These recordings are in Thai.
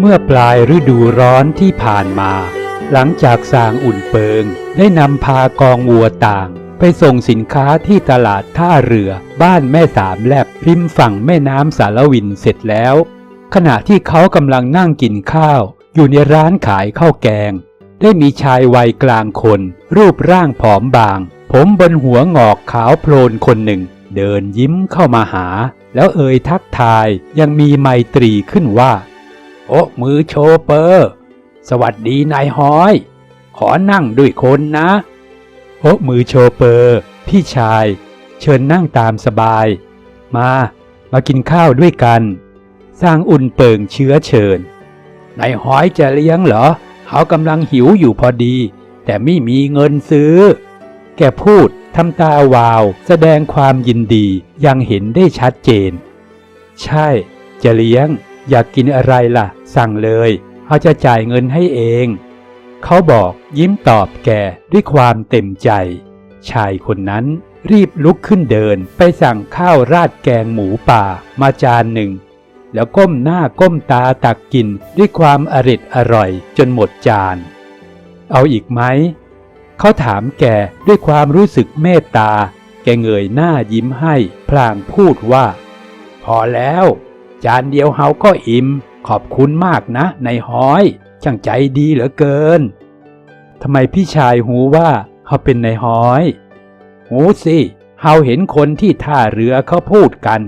เมื่อปลายฤดูร้อนที่ผ่านมา หลังจากสร้างอุ่นเปิง ได้นำพากองวัวต่าง ไปส่งสินค้าที่ตลาดท่าเรือบ้านแม่สามแลบริมฝั่งแม่น้ำสารวินเสร็จแล้ว ขณะที่เขากำลังนั่งกินข้าว อยู่ในร้านขายข้าวแกง ได้มีชายวัยกลางคน รูปร่างผอมบาง ผมบนหัวงอกขาวโพลนคนหนึ่ง เดินยิ้มเข้ามาหา แล้วเอ่ยทักทายยังมีไมตรีขึ้นว่า โอ้มือโชเปอร์ สวัสดีนายฮ้อย ขอนั่งด้วยคนนะ โอ้มือโชเปอร์ พี่ชาย เชิญนั่งตามสบาย มา มากินข้าวด้วยกัน สร้างอุ่นเปิงเชื้อเชิญนายฮ้อยจะเลี้ยงเหรอ เขากำลังหิวอยู่พอดี แต่ไม่มีเงินซื้อ แกพูดทำตาวาว แสดงความยินดียังเห็นได้ชัดเจน ใช่ จะเลี้ยง อยากกินอะไรล่ะ สั่งเลยเขาจะจ่ายเงินให้เอง เขาบอกยิ้มตอบแกด้วยความเต็มใจ ชายคนนั้นรีบลุกขึ้นเดินไปสั่งข้าวราดแกงหมูป่ามาจานหนึ่ง แล้วก้มหน้าก้มตาตักกินด้วยความอริดอร่อยจนหมดจาน เอาอีกไหม เขาถามแกด้วยความรู้สึกเมตตา แกเงยหน้ายิ้มให้ พลางพูดว่า พอแล้ว จานเดียวเฮาก็อิ่ม ขอบคุณมากนะนายฮ้อย ช่างใจดีเหลือเกินทำไมพี่ชายหูว่าเขาเป็นนายฮ้อย หูสิเฮาเห็นคนที่ท่าเรือเขาพูดกัน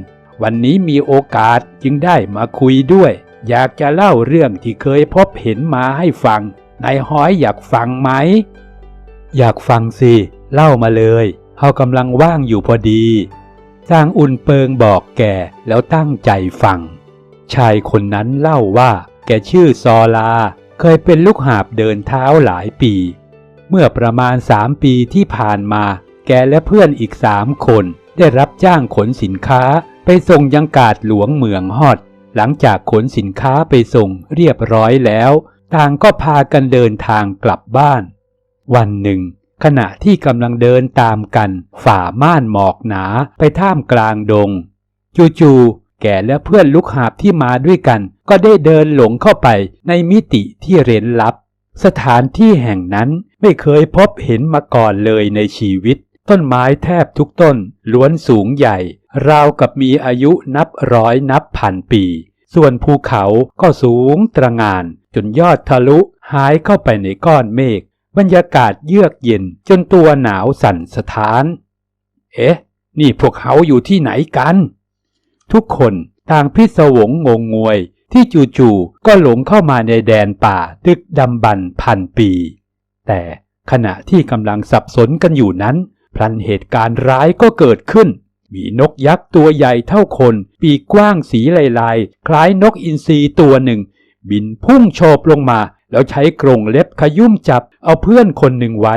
วันนี้มีโอกาสจึงได้มาคุยด้วย อยากจะเล่าเรื่องที่เคยพบเห็นมาให้ฟังนายฮ้อยอยากฟังไหม อยากฟังสิ เล่ามาเลยเฮากำลังว่างอยู่พอดี นางอุ่นเปิงบอกแกแล้วตั้งใจฟัง ชายคนนั้นเล่าว่า แกชื่อซอลา เคยเป็นลูกหาบเดินเท้าหลายปี เมื่อประมาณสามปีที่ผ่านมา แกและเพื่อนอีกสามคนได้รับจ้างขนสินค้าไปส่งยังกาดหลวงเมืองฮอด หลังจากขนสินค้าไปส่งเรียบร้อยแล้ว ต่างก็พากันเดินทางกลับบ้าน วันหนึ่ง ขณะที่กำลังเดินตามกัน ฝ่าม่านหมอกหนาไปท่ามกลางดง จู่ๆแกและเพื่อนลูกหาบที่มาด้วยกัน ก็ได้เดินหลงเข้าไปในมิติที่เร้นลับ สถานที่แห่งนั้นไม่เคยพบเห็นมาก่อนเลยในชีวิต ต้นไม้แทบทุกต้นล้วนสูงใหญ่ ราวกับมีอายุนับร้อยนับพันปี ส่วนภูเขาก็สูงตระงานจนยอดทะลุหายเข้าไปในก้อนเมฆ บรรยากาศเยือกเย็นจนตัวหนาวสั่นสะท้าน เอ๊ะ นี่พวกเขาอยู่ที่ไหนกัน ทุกคนต่างพิศวงงงงวยที่จู่ๆก็หลงเข้ามาในแดนป่าดึกดำบรรพ์พันปี แต่ขณะที่กำลังสับสนกันอยู่นั้น พลันเหตุการณ์ร้ายก็เกิดขึ้น มีนกยักษ์ตัวใหญ่เท่าคน ปีกกว้างสีลายๆ คล้ายนกอินทรีตัวหนึ่ง บินพุ่งโฉบลงมา แล้วใช้กรงเล็บขยุ่มจับเอาเพื่อนคนหนึ่งไว้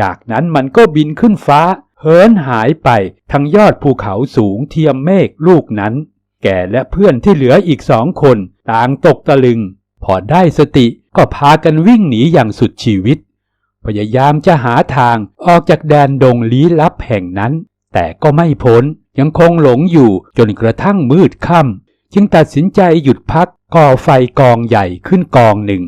จากนั้นมันก็บินขึ้นฟ้า เหินหายไปทั้งยอดภูเขาสูงเทียมเมฆลูกนั้น แกและเพื่อนที่เหลืออีกสองคนต่างตกตะลึง พอได้สติก็พากันวิ่งหนีอย่างสุดชีวิต พยายามจะหาทางออกจากแดนดงลี้ลับแห่งนั้น แต่ก็ไม่พ้นยังคงหลงอยู่จนกระทั่งมืดค่ำจึงตัดสินใจหยุดพักก่อไฟกองใหญ่ขึ้นกองหนึ่ง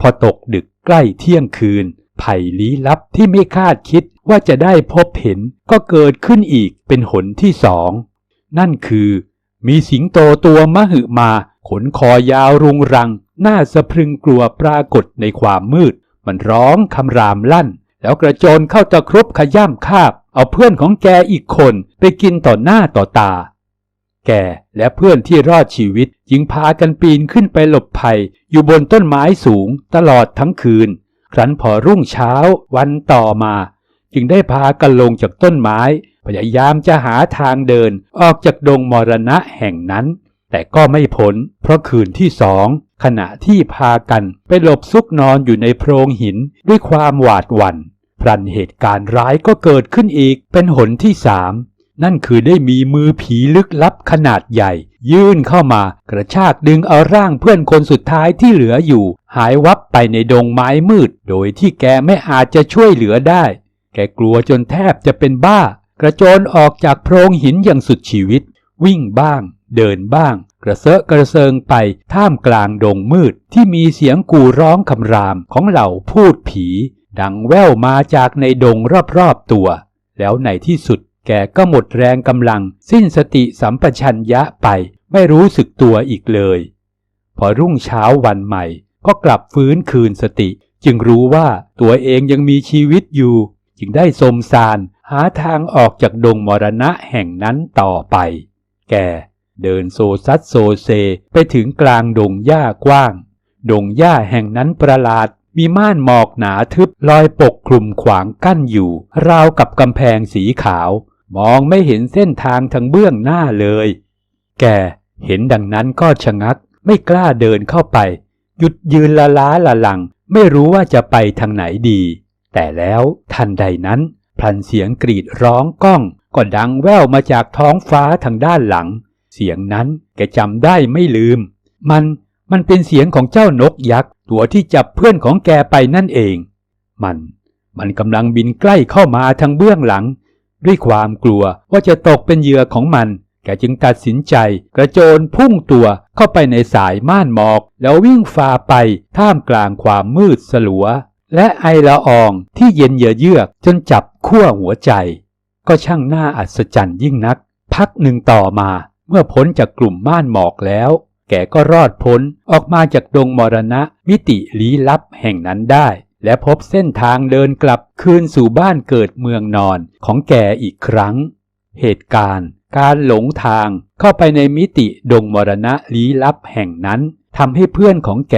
พอตกดึกใกล้เที่ยงคืน ภัยลี้ลับที่ไม่คาดคิดว่าจะได้พบเห็นก็เกิดขึ้นอีกเป็นหนที่สอง นั่นคือ มีสิงโตตัวมหึมา ขนคอยาวรุงรัง หน้าสะพรึงกลัวปรากฏในความมืด มันร้องคำรามลั่น แล้วกระโจนเข้าตะครุบขย่ำคาบ เอาเพื่อนของแกอีกคนไปกินต่อหน้าต่อตา แก่และเพื่อนที่รอดชีวิตจึงพากันปีนขึ้นไปหลบภัย อยู่บนต้นไม้สูงตลอดทั้งคืน ครั้นพอรุ่งเช้าวันต่อมา จึงได้พากันลงจากต้นไม้ พยายามจะหาทางเดินออกจากดงมรณะแห่งนั้น แต่ก็ไม่พ้นเพราะคืนที่สองขณะที่พากันไปหลบซุกนอนอยู่ในโพรงหินด้วยความหวาดหวัน่นพลันเหตุการณ์ร้ายก็เกิดขึ้นอีกเป็นหนที่สาม นั่นคือได้มีมือผีลึกลับขนาดใหญ่ ยื่นเข้ามากระชากดึงเอาร่างเพื่อนคนสุดท้ายที่เหลืออยู่ หายวับไปในดงไม้มืด โดยที่แกไม่อาจจะช่วยเหลือได้ แกกลัวจนแทบจะเป็นบ้า กระโจนออกจากโพรงหินอย่างสุดชีวิต วิ่งบ้าง เดินบ้าง กระเซาะกระเซิงไปท่ามกลางดงมืดที่มีเสียงกูร้องคำรามของเหล่าพูดผี ดังแว่วมาจากในดงรอบๆตัว แล้วในที่สุด แกก็หมดแรงกำลังสิ้นสติสัมปชัญญะไปไม่รู้สึกตัวอีกเลย พอรุ่งเช้าวันใหม่ ก็กลับฟื้นคืนสติ จึงรู้ว่าตัวเองยังมีชีวิตอยู่ จึงได้สมสารหาทางออกจากดงมรณะแห่งนั้นต่อไป แกเดินโซซัดโซเซไปถึงกลางดงหญ้ากว้าง ดงหญ้าแห่งนั้นประหลาดมีม่านหมอกหนาทึบลอยปกคลุมขวางกั้นอยู่ ราวกับกำแพงสีขาว มองไม่เห็นเส้นทางทางเบื้องหน้าเลย แกเห็นดังนั้นก็ชะงัก ไม่กล้าเดินเข้าไป หยุดยืนละล้าละลัง ไม่รู้ว่าจะไปทางไหนดี แต่แล้วทันใดนั้น พลันเสียงกรีดร้องก้องก็ดังแว่วมาจากท้องฟ้าทางด้านหลัง เสียงนั้นแกจำได้ไม่ลืม มันมันเป็นเสียงของเจ้านกยักษ์ตัวที่จับเพื่อนของแกไปนั่นเอง มัน มันกำลังบินใกล้เข้ามาทางเบื้องหลัง ด้วยความกลัวว่าจะตกเป็นเหยื่อของมัน แกจึงตัดสินใจ กระโจนพุ่งตัวเข้าไปในสายม่านหมอก แล้ววิ่งฝ่าไปท่ามกลางความมืดสลัว และไอละอองที่เย็นเยือเยือกจนจับขั้วหัวใจ ก็ช่างน่าอัศจรรย์ยิ่งนัก พักหนึ่งต่อมา เมื่อพ้นจากกลุ่มม่านหมอกแล้ว แกก็รอดพ้นออกมาจากดงมรณะมิติลี้ลับแห่งนั้นได้ และพบเส้นทางเดินกลับคืนสู่บ้านเกิดเมืองนอนของแกอีกครั้ง เหตุการณ์การหลงทางเข้าไปในมิติดงมรณะลี้ลับแห่งนั้นทำให้เพื่อนของแก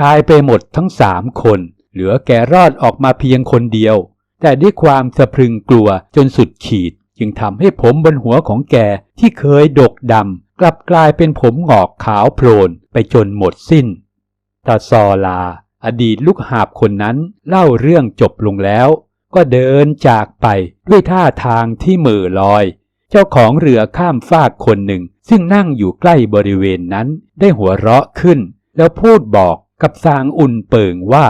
ตายไปหมดทั้งสามคน เหลือแกรอดออกมาเพียงคนเดียว แต่ด้วยความสะพรึงกลัวจนสุดขีด จึงทำให้ผมบนหัวของแกที่เคยดกดำกลับกลายเป็นผมหงอกขาวโพลนไปจนหมดสิ้นตาซอลา อดีตลูกหาบคนนั้นเล่าเรื่องจบลงแล้ว ก็เดินจากไปด้วยท่าทางที่เหม่อลอย เจ้าของเรือข้ามฟากคนหนึ่ง ซึ่งนั่งอยู่ใกล้บริเวณนั้นได้หัวเราะขึ้น แล้วพูดบอกกับสางอุ่นเปิงว่า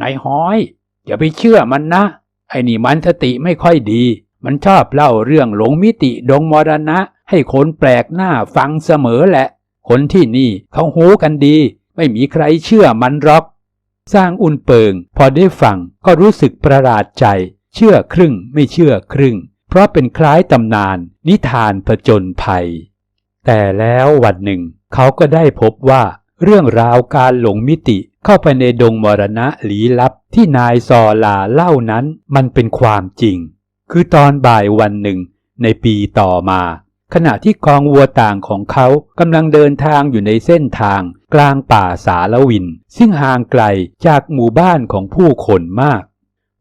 นายห้อยอย่าไปเชื่อมันนะ ไอ้นี่มันสติไม่ค่อยดี มันชอบเล่าเรื่องหลงมิติดงมรณะ ให้คนแปลกหน้าฟังเสมอแหละ คนที่นี่เขาหูกันดี ไม่มีใครเชื่อมันหรอก สร้างอุ่นเปิง พอได้ฟังก็รู้สึกประหลาดใจ เชื่อครึ่งไม่เชื่อครึ่ง เพราะเป็นคล้ายตำนาน นิทานผจญภัย แต่แล้ววันหนึ่ง เขาก็ได้พบว่า เรื่องราวการหลงมิติเข้าไปในดงมรณะลี้ลับที่นายซอลาเล่านั้นมันเป็นความจริง คือตอนบ่ายวันหนึ่ง ในปีต่อมา ขณะที่กองวัวต่างของเขากำลังเดินทางอยู่ในเส้นทาง กลางป่าสารวิน ซึ่งห่างไกลจากหมู่บ้านของผู้คนมาก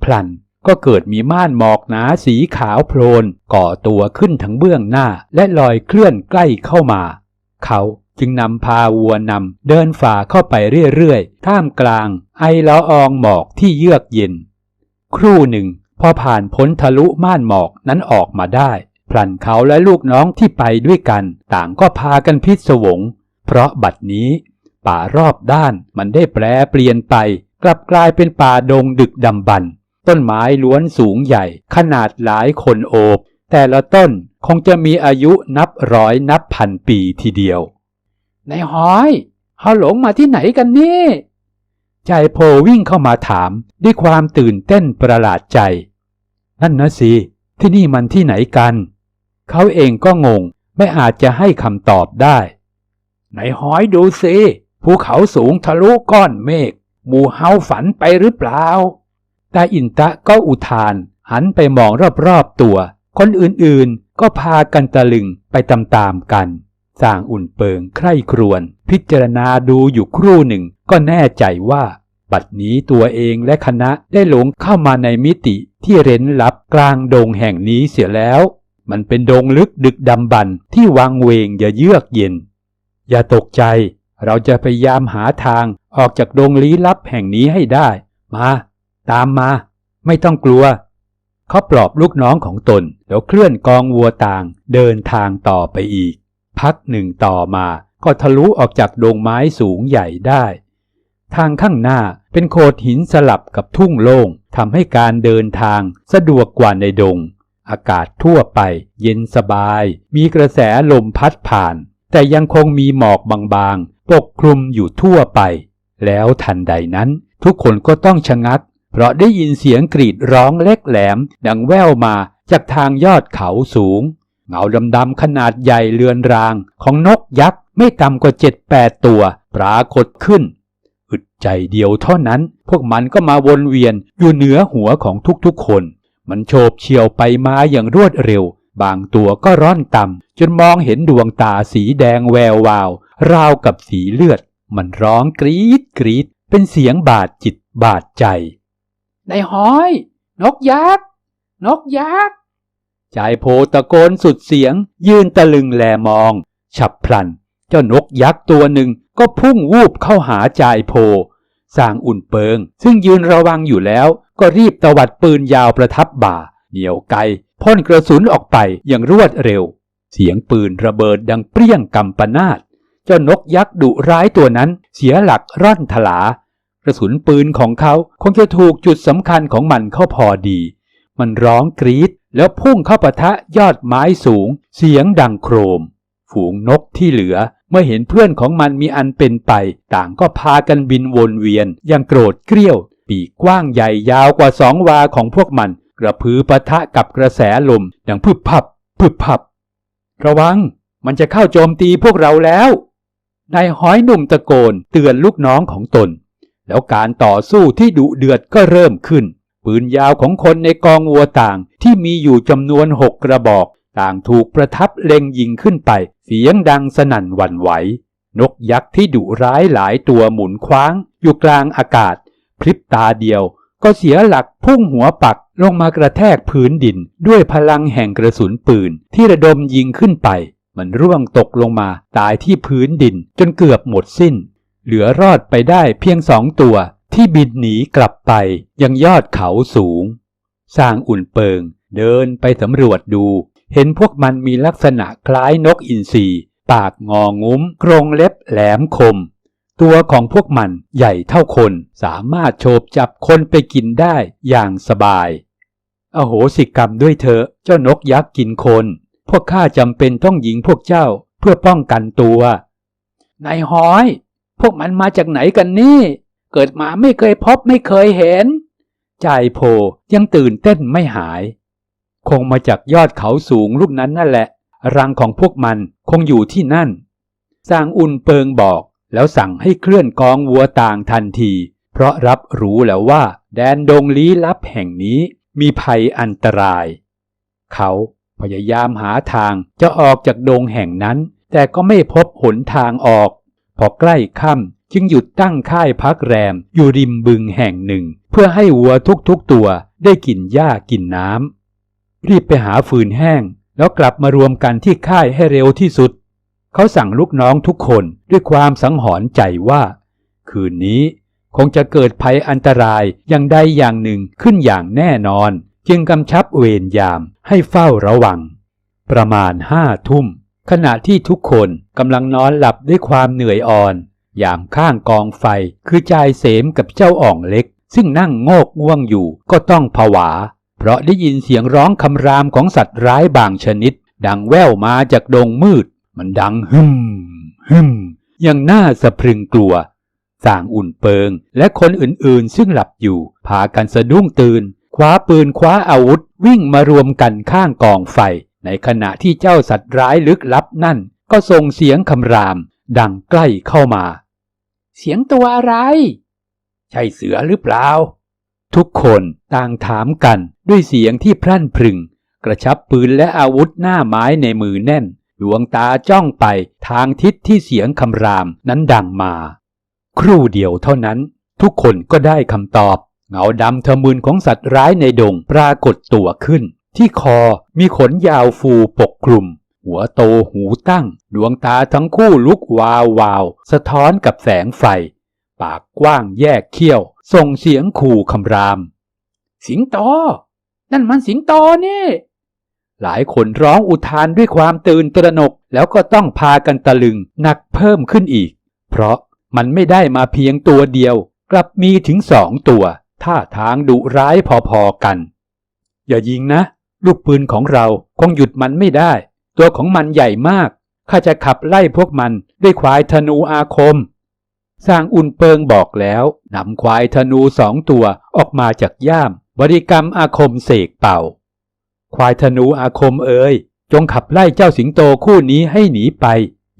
พลันก็เกิดมีม่านหมอกหนาสีขาวโพลนก่อตัวขึ้นทั้งเบื้องหน้าและลอยเคลื่อนใกล้เข้ามา เขาจึงนำพาวัวนำเดินฝ่าเข้าไปเรื่อยๆ ท่ามกลาง ไอละอองหมอกที่เยือกเย็น ครู่หนึ่งพอผ่านพ้นทะลุม่านหมอกนั้นออกมาได้ พลันเขาและลูกน้องที่ไปด้วยกัน ต่างก็พากันพิศวง เพราะบัดนี้ ป่ารอบด้านมันได้แปรเปลี่ยนไป กลับกลายเป็นป่าดงดึกดำบรรต้นไม้ล้วนสูงใหญ่ ขนาดหลายคนโอบ แต่ละต้นคงจะมีอายุนับร้อยนับพันปีทีเดียวในหอยเขาหลงมาที่ไหนกันนี่ใจโพวิ่งเข้ามาถามด้วยความตื่นเต้นประหลาดใจ นั่นนะสิ ที่นี่มันที่ไหนกัน เขาเองก็งง ไม่อาจจะให้คำตอบได้ ไหนหอยดูสิภูเขาสูงทะลุก้อนเมฆหมู่เฮาฝันไปหรือเปล่าตาอินตะก็อุทาน หันไปมองรอบๆตัว คนอื่นๆก็พากันตะลึงไปตามๆกันสร้างอุ่นเปิงใคร่ครวญพิจารณาดูอยู่ครู่หนึ่งก็แน่ใจว่า บัดนี้ตัวเองและคณะได้หลงเข้ามาในมิติที่เร้นลับกลางดงแห่งนี้เสียแล้ว มันเป็นดงลึกดึกดำบรรที่วังเวงอย่าเยือกเย็น อย่าตกใจ เราจะพยายามหาทางออกจากดงลี้ลับแห่งนี้ให้ได้ มา ตามมา ไม่ต้องกลัว เขาปลอบลูกน้องของตน แล้วเคลื่อนกองวัวต่าง เดินทางต่อไปอีก พักหนึ่งต่อมาก็ทะลุออกจากดงไม้สูงใหญ่ได้ ทางข้างหน้าเป็นโขดหินสลับกับทุ่งโล่งทำให้การเดินทางสะดวกกว่าในดง อากาศทั่วไปเย็นสบาย มีกระแสลมพัดผ่าน แต่ยังคงมีหมอกบางๆ ปกคลุมอยู่ทั่วไป แล้วทันใดนั้น ทุกคนก็ต้องชะงัก เพราะได้ยินเสียงกรีดร้องเล็กแหลม ดังแว่วมาจากทางยอดเขาสูง เงาดำๆขนาดใหญ่เลือนรางของนกยักษ์ไม่ต่ำกว่าเจ็ดแปดตัวปรากฏขึ้นอึดใจเดียวเท่านั้น พวกมันก็มาวนเวียนอยู่เหนือหัวของทุกๆคน มันโฉบเฉี่ยวไปมาอย่างรวดเร็ว บางตัวก็ร่อนต่ำจนมองเห็นดวงตาสีแดงแวววาว ราวกับสีเลือด มันร้องกรีดกรีด เป็นเสียงบาดจิตบาดใจนายห้อย นกยักษ์ นกยักษ์ชายโพตะโกนสุดเสียง ยืนตะลึงแลมอง ฉับพลัน เจ้านกยักษ์ตัวหนึ่งก็พุ่งวูบเข้าหาจายโพ สร้างอุ่นเปิง ซึ่งยืนระวังอยู่แล้ว ก็รีบตวัดปืนยาวประทับบ่า เหนียวไกพ่นกระสุนออกไปอย่างรวดเร็ว เสียงปืนระเบิดดังเปรี้ยงกำปนาตเจ้านกยักษ์ดุร้ายตัวนั้นเสียหลักร่อนถลากระสุนปืนของเขาคงจะถูกจุดสำคัญของมันเข้าพอดี มันร้องกรีดแล้วพุ่งเข้าปะทะยอดไม้สูง เสียงดังโครม ฝูงนกที่เหลือ เมื่อเห็นเพื่อนของมันมีอันเป็นไป ต่างก็พากันบินวนเวียนอย่างโกรธเกรี้ยว ปีกกว้างใหญ่ยาวกว่าสองวาของพวกมัน กระพือปะทะกับกระแสลมดังพึบพับพึบพับ ระวัง มันจะเข้าโจมตีพวกเราแล้วนายห้อยหนุ่มตะโกนเตือนลูกน้องของตน แล้วการต่อสู้ที่ดุเดือดก็เริ่มขึ้น ปืนยาวของคนในกองวัวต่างที่มีอยู่จำนวนหกกระบอก ต่างถูกประทับเล็งยิงขึ้นไป เสียงดังสนั่นหวั่นไหว นกยักษ์ที่ดุร้ายหลายตัวหมุนคว้าง อยู่กลางอากาศ พริบตาเดียวก็เสียหลักพุ่งหัวปักลงมากระแทกพื้นดิน ด้วยพลังแห่งกระสุนปืนที่ระดมยิงขึ้นไป มันร่วงตกลงมาตายที่พื้นดินจนเกือบหมดสิ้น เหลือรอดไปได้เพียงสองตัวที่บินหนีกลับไปยังยอดเขาสูง สร้างอุ่นเปิงเดินไปสำรวจดู เห็นพวกมันมีลักษณะคล้ายนกอินทรีปากงองุ้มโครงเล็บแหลมคม ตัวของพวกมันใหญ่เท่าคน สามารถโฉบจับคนไปกินได้อย่างสบาย อโหสิกรรมด้วยเถอะเจ้านกยักษ์กินคน พวกข้าจำเป็นต้องยิงพวกเจ้าเพื่อป้องกันตัวนายห้อย พวกมันมาจากไหนกันนี่ เกิดมาไม่เคยพบไม่เคยเห็น ใจโพยังตื่นเต้นไม่หาย คงมาจากยอดเขาสูงลูกนั้นนั่นแหละ รังของพวกมันคงอยู่ที่นั่นสร้างอุ่นเปิงบอก แล้วสั่งให้เคลื่อนกองวัวต่างทันที เพราะรับรู้แล้วว่า แดนดงลี้ลับแห่งนี้มีภัยอันตราย เขาพยายามหาทางจะออกจากดงแห่งนั้น แต่ก็ไม่พบหนทางออก พอใกล้ค่ำจึงหยุดตั้งค่ายพักแรมอยู่ริมบึงแห่งหนึ่ง เพื่อให้วัวทุกๆตัวได้กินหญ้ากินน้ำ รีบไปหาฟืนแห้ง แล้วกลับมารวมกันที่ค่ายให้เร็วที่สุด เขาสั่งลูกน้องทุกคนด้วยความสังหรณ์ใจว่า คืนนี้คงจะเกิดภัยอันตรายอย่างใดอย่างหนึ่งขึ้นอย่างแน่นอน จึงกำชับเวรยามให้เฝ้าระวัง ประมาณห้าทุ่ม ขณะที่ทุกคนกำลังนอนหลับด้วยความเหนื่อยอ่อนอย่างข้างกองไฟคือจายเสมกับเจ้าอ่องเล็ก ซึ่งนั่งโงกง่วงอยู่ก็ต้องผวา เพราะได้ยินเสียงร้องคำรามของสัตว์ร้ายบางชนิด ดังแว่วมาจากดงมืด มันดังฮึมฮึมอย่างน่าสะพรึงกลัวสางอุ่นเปิง และคนอื่นๆ ซึ่งหลับอยู่ พากันสะดุ้งตื่น คว้าปืนคว้าอาวุธ วิ่งมารวมกันข้างกองไฟ ในขณะที่เจ้าสัตว์ร้ายลึกลับนั่น ก็ส่งเสียงคำราม ดังใกล้เข้ามา เสียงตัวอะไร ใช่เสือหรือเปล่า ทุกคนต่างถามกันด้วยเสียงที่พรั่นพรึง กระชับปืนและอาวุธหน้าไม้ในมือแน่น ดวงตาจ้องไปทางทิศที่เสียงคำรามนั้นดังมา ครู่เดียวเท่านั้น ทุกคนก็ได้คำตอบ เงาดำทะมึนของสัตว์ร้ายในดงปรากฏตัวขึ้น ที่คอมีขนยาวฟูปกคลุม หัวโตหูตั้ง ดวงตาทั้งคู่ลุกวาววาว สะท้อนกับแสงไฟ ปากกว้างแยกเขี้ยว ส่งเสียงขู่คำราม สิงโต นั่นมันสิงโตนี่ หลายคนร้องอุทานด้วยความตื่นตระหนกแล้วก็ต้องพากันตะลึงหนักเพิ่มขึ้นอีก เพราะมันไม่ได้มาเพียงตัวเดียว กลับมีถึงสองตัวท่าทางดุร้ายพอๆกัน อย่ายิงนะ ลูกปืนของเราคงหยุดมันไม่ได้ ตัวของมันใหญ่มากข้าจะขับไล่พวกมันด้วยควายธนูอาคม สร้างอุ่นเปิงบอกแล้วนำควายธนูสองตัวออกมาจากย่าม บริกรรมอาคมเสกเป่า ควายธนูอาคมเอ๋ยจงขับไล่เจ้าสิงโตคู่นี้ให้หนีไป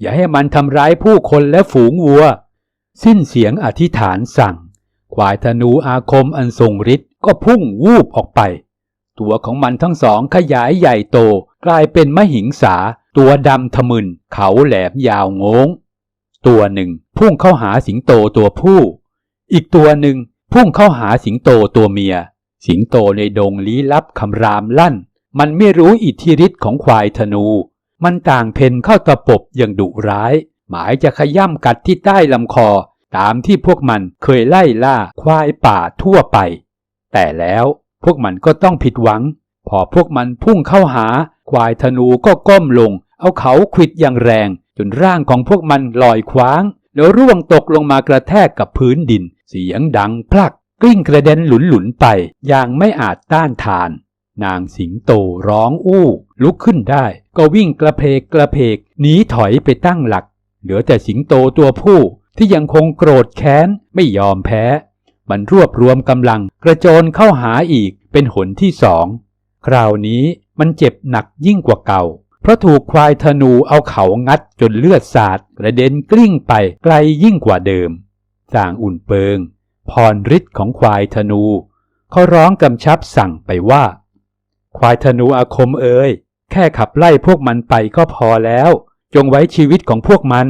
อย่าให้มันทำร้ายผู้คนและฝูงวัว สิ้นเสียงอธิษฐานสั่ง ควายธนูอาคมอันทรงฤทธิ์ก็พุ่งวูบออกไป ตัวของมันทั้งสองขยายใหญ่โตกลายเป็นมหิงสา ตัวดำทะมึนเขาแหลมยาวงง ตัวหนึ่งพุ่งเข้าหาสิงโตตัวผู้ อีกตัวหนึ่งพุ่งเข้าหาสิงโตตัวเมีย สิงโตในดงลี้ลับคำรามลั่น มันไม่รู้อิทธิฤทธิ์ของควายธนู มันต่างเพนเข้าตะปบอย่างดุร้าย หมายจะขย่ำกัดที่ใต้ลำคอ ตามที่พวกมันเคยไล่ล่าควายป่าทั่วไป แต่แล้วพวกมันก็ต้องผิดหวัง พอพวกมันพุ่งเข้าหา ควายธนูก็ก้มลง เอาเขาขวิดอย่างแรง นร่างของพวกมันลอยคว้าง แล้วร่วงตกลงมากระแทกกับพื้นดิน เสียงดังพลัก กลิ้งกระเด็นหลุนๆไป อย่างไม่อาจต้านทาน นางสิงโตร้องอู้ ลุกขึ้นได้ ก็วิ่งกระเพกกระเพกหนีถอยไปตั้งหลัก เหลือแต่สิงโตตัวผู้ที่ยังคงโกรธแค้นไม่ยอมแพ้ มันรวบรวมกำลังกระโจนเข้าหาอีกเป็นหนที่สอง คราวนี้มันเจ็บหนักยิ่งกว่าเก่า เพราะถูกควายธนูเอาเขางัดจนเลือดสาดกระเด็นกลิ้งไปไกลยิ่งกว่าเดิมสางอุ่นเปิง พรฤทธิ์ของควายธนูเขาร้องกำชับสั่งไปว่า ควายธนูอาคมเอ่ยแค่ขับไล่พวกมันไปก็พอแล้ว จงไว้ชีวิตของพวกมัน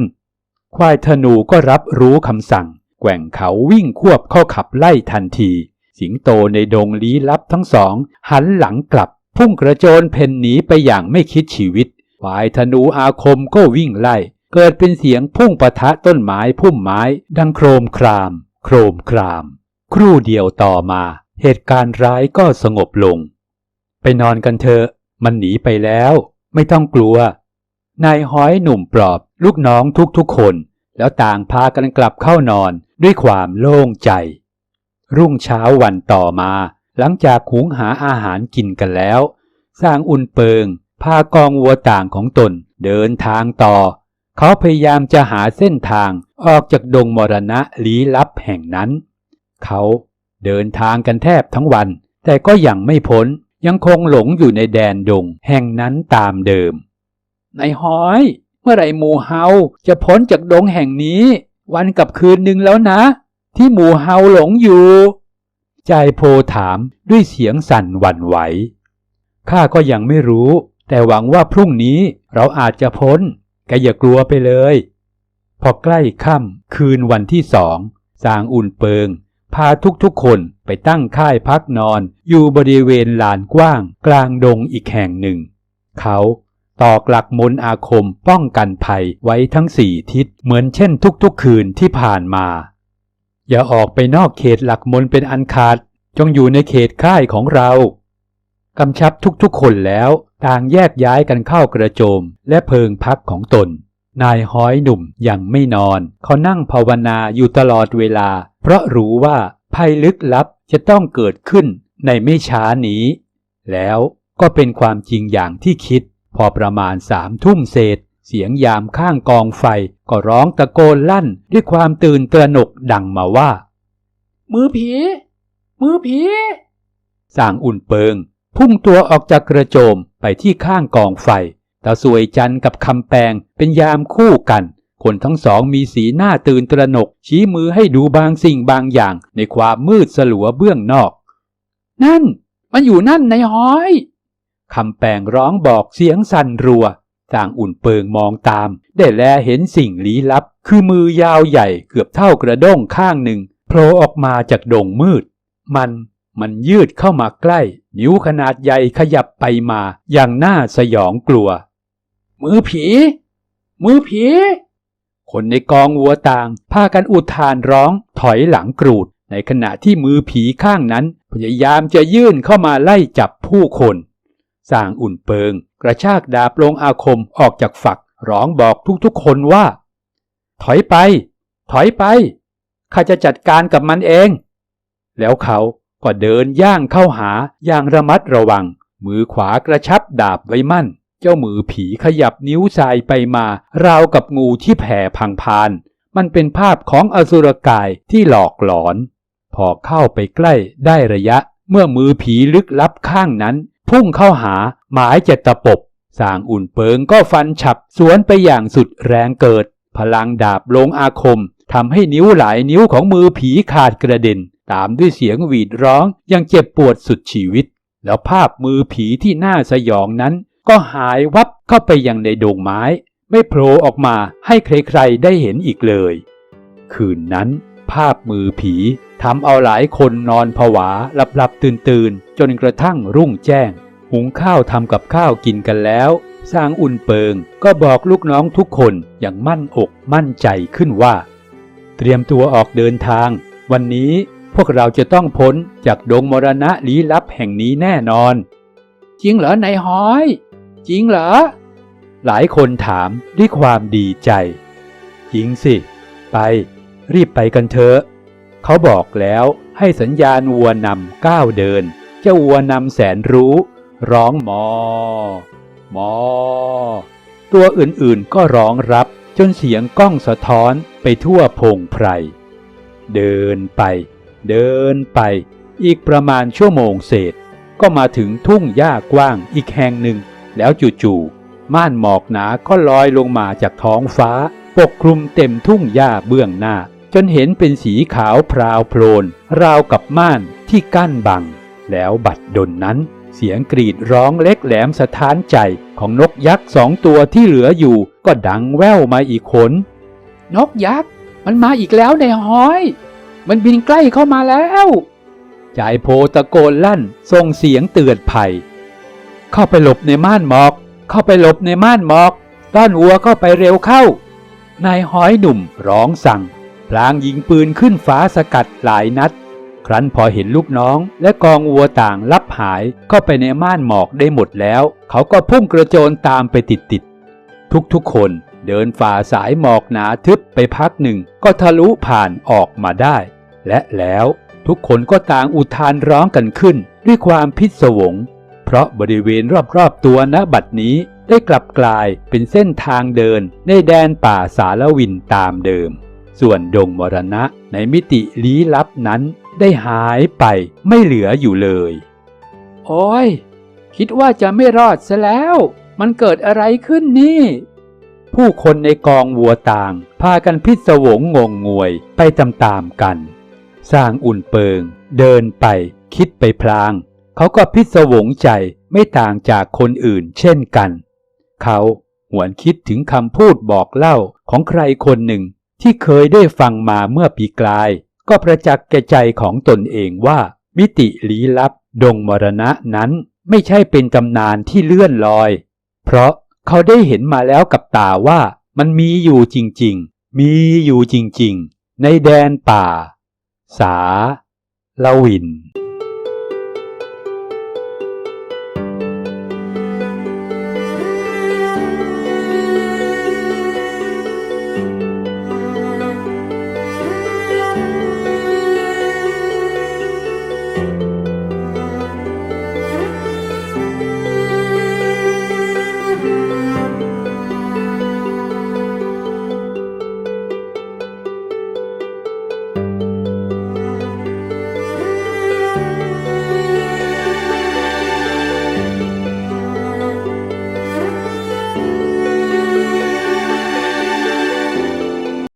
ควายธนูก็รับรู้คำสั่ง แกว่งเขาวิ่งควบเข้าขับไล่ทันที สิงโตในดงลี้ลับทั้งสอง หันหลังกลับ พุ่งกระโจนเพ่นหนีไปอย่างไม่คิดชีวิตควายธนูอาคมก็วิ่งไล่ เกิดเป็นเสียงพุ่งปะทะต้นไม้พุ่มไม้ ดังโครมคราม โครมคราม ครู่เดียวต่อมา เหตุการณ์ร้ายก็สงบลง ไปนอนกันเถอะ มันหนีไปแล้ว ไม่ต้องกลัว นายห้อยหนุ่มปลอบ ลูกน้องทุกๆคน แล้วต่างพากันกลับเข้านอนด้วยความโล่งใจ รุ่งเช้าวันต่อมา หลังจากหุงหาอาหารกินกันแล้ว สร้างอุ่นเปิง พากองวัวต่างของตนเดินทางต่อ เขาพยายามจะหาเส้นทางออกจากดงมรณะลี้ลับแห่งนั้น เขาเดินทางกันแทบทั้งวัน แต่ก็ยังไม่พ้นยังคงหลงอยู่ในแดนดงแห่งนั้นตามเดิมนายห้อย เมื่อไรหมูเฮาจะพ้นจากดงแห่งนี้ วันกับคืนหนึ่งแล้วนะ ที่หมูเฮาหลงอยู่ ใจโพถามด้วยเสียงสั่นหวั่นไหว ข้าก็ยังไม่รู้ แต่หวังว่าพรุ่งนี้เราอาจจะพ้นแกอย่ากลัวไปเลย พอใกล้ค่ำคืนวันที่สองสางอุ่นเปิง พาทุกๆคนไปตั้งค่ายพักนอนอยู่บริเวณลานกว้าง กลางดงอีกแห่งหนึ่ง เขาตอกหลักมนอาคมป้องกันภัยไว้ทั้งสี่ทิศเหมือนเช่นทุกๆคืนที่ผ่านมา อย่าออกไปนอกเขตหลักมนเป็นอันขาด จงอยู่ในเขตค่ายของเรากำชับทุกๆคนแล้วต่างแยกย้ายกันเข้ากระโจมและเพิงพักของตน นายห้อยหนุ่มยังไม่นอน เขานั่งภาวนาอยู่ตลอดเวลา เพราะรู้ว่าภัยลึกลับจะต้องเกิดขึ้นในไม่ช้านี้ แล้วก็เป็นความจริงอย่างที่คิด พอประมาณสามทุ่มเศษ เสียงยามข้างกองไฟก็ร้องตะโกนลั่นด้วยความตื่นตระหนกดังมาว่า มือผี มือผีสร้างอุ่นเปิง พุ่งตัวออกจากกระโจมไปที่ข้างกองไฟตาสวยจันทร์กับคำแปงเป็นยามคู่กัน คนทั้งสองมีสีหน้าตื่นตระหนก ชี้มือให้ดูบางสิ่งบางอย่างในความมืดสลัวเบื้องนอก นั่น มันอยู่นั่นนายห้อยคำแปงร้องบอกเสียงสั่นรัว สร้างอุ่นเปิงมองตาม ได้แลเห็นสิ่งลี้ลับ คือมือยาวใหญ่เกือบเท่ากระด้งข้างหนึ่งโผล่ออกมาจากดงมืด มันมันยืดเข้ามาใกล้ นิ้วขนาดใหญ่ขยับไปมาอย่างน่าสยองกลัว มือผี มือผี คนในกองวัวต่าง พากันอุทานร้องถอยหลังกรูด ในขณะที่มือผีข้างนั้น พยายามจะยื่นเข้ามาไล่จับผู้คน สร้างอุ่นเปิง กระชากดาบลงอาคมออกจากฝัก ร้องบอกทุกๆคนว่า ถอยไป ถอยไป ข้าจะจัดการกับมันเอง แล้วเขาก็เดินย่างเข้าหาอย่างระมัดระวัง มือขวากระชับดาบไว้มั่น เจ้ามือผีขยับนิ้วทรายไปมาราวกับงูที่แผ่พังพาน มันเป็นภาพของอสุรกายที่หลอกหลอน พอเข้าไปใกล้ได้ระยะเมื่อมือผีลึกลับข้างนั้น พุ่งเข้าหาหมายจะตะปบสางอุ่นเปิงก็ฟันฉับสวนไปอย่างสุดแรงเกิด พลังดาบลงอาคมทำให้นิ้วหลายนิ้วของมือผีขาดกระเด็น ตามด้วยเสียงหวีดร้องยังเจ็บปวดสุดชีวิต แล้วภาพมือผีที่น่าสยองนั้น ก็หายวับเข้าไปยังในโดงไม้ ไม่โผล่ออกมาให้ใครๆได้เห็นอีกเลย คืนนั้น ภาพมือผีทำเอาหลายคนนอนผวาหลับหลับตื่นตื่นจนกระทั่งรุ่งแจ้ง หุงข้าวทำกับข้าวกินกันแล้ว สร้างอุ่นเปิง ก็บอกลูกน้องทุกคนอย่างมั่นอกมั่นใจขึ้นว่า เตรียมตัวออกเดินทาง วันนี้พวกเราจะต้องพ้นจากดงมรณะลี้ลับแห่งนี้แน่นอน จริงเหรอนายฮ้อย จริงเหรอ หลายคนถามด้วยความดีใจ จริงสิ ไป รีบไปกันเถอะ เขาบอกแล้วให้สัญญาณวัวนำก้าวเดิน เจ้าวัวนำแสนรู้ ร้องมอ มอ ตัวอื่นๆก็ร้องรับจนเสียงก้องสะท้อนไปทั่วพงไพร เดินไป เดินไป อีกประมาณชั่วโมงเศษ ก็มาถึงทุ่งหญ้ากว้างอีกแห่งหนึ่ง แล้วจู่ๆม่านหมอกหนาก็ลอยลงมาจากท้องฟ้า ปกคลุมเต็มทุ่งหญ้าเบื้องหน้า จนเห็นเป็นสีขาวพราวโพลนราวกับม่านที่กั้นบัง แล้วบัดดลนั้น เสียงกรีดร้องเล็กแหลมสะท้านใจของนกยักษ์สองตัวที่เหลืออยู่ ก็ดังแว่วมาอีกคนนกยักษ์มันมาอีกแล้วในห้อย มันบินใกล้เข้ามาแล้วจ่ายโพตะโกนลั่นส่งเสียงเตือนภัย เข้าไปหลบในม่านหมอก เข้าไปหลบในม่านหมอกต้อนวัวเข้าไปเร็วเข้านายห้อยหนุ่มร้องสั่ง พลางยิงปืนขึ้นฟ้าสกัดหลายนัด ครั้นพอเห็นลูกน้องและกองวัวต่างลับหายเข้าไปในม่านหมอกได้หมดแล้ว เขาก็พุ่งกระโจนตามไปติดๆทุกๆคนเดินฝ่าสายหมอกหนาทึบไปพักหนึ่งก็ทะลุผ่านออกมาได้ และแล้วทุกคนก็ต่างอุทานร้องกันขึ้นด้วยความพิศวง เพราะบริเวณรอบๆตัวณบัดนี้ได้กลับกลายเป็นเส้นทางเดินในแดนป่าสารวินตามเดิม ส่วนดงมรณะในมิติลี้ลับนั้นได้หายไปไม่เหลืออยู่เลย โอ้ย คิดว่าจะไม่รอดซะแล้ว มันเกิดอะไรขึ้นนี่ ผู้คนในกองวัวต่าง พากันพิศวงงงงวยไปตามๆกัน สร้างอุ่นเปิง เดินไป คิดไปพลาง เขาก็พิศวงใจไม่ต่างจากคนอื่นเช่นกัน เขาหวนคิดถึงคำพูดบอกเล่าของใครคนหนึ่ง ที่เคยได้ฟังมาเมื่อปีกลาย ก็ประจักษ์แก่ใจของตนเองว่า มิติลี้ลับ ดงมรณะนั้นไม่ใช่เป็นตำนานที่เลื่อนลอย เพราะเขาได้เห็นมาแล้วกับตาว่ามันมีอยู่จริงๆ มีอยู่จริงๆ ในแดนป่า สาละวิน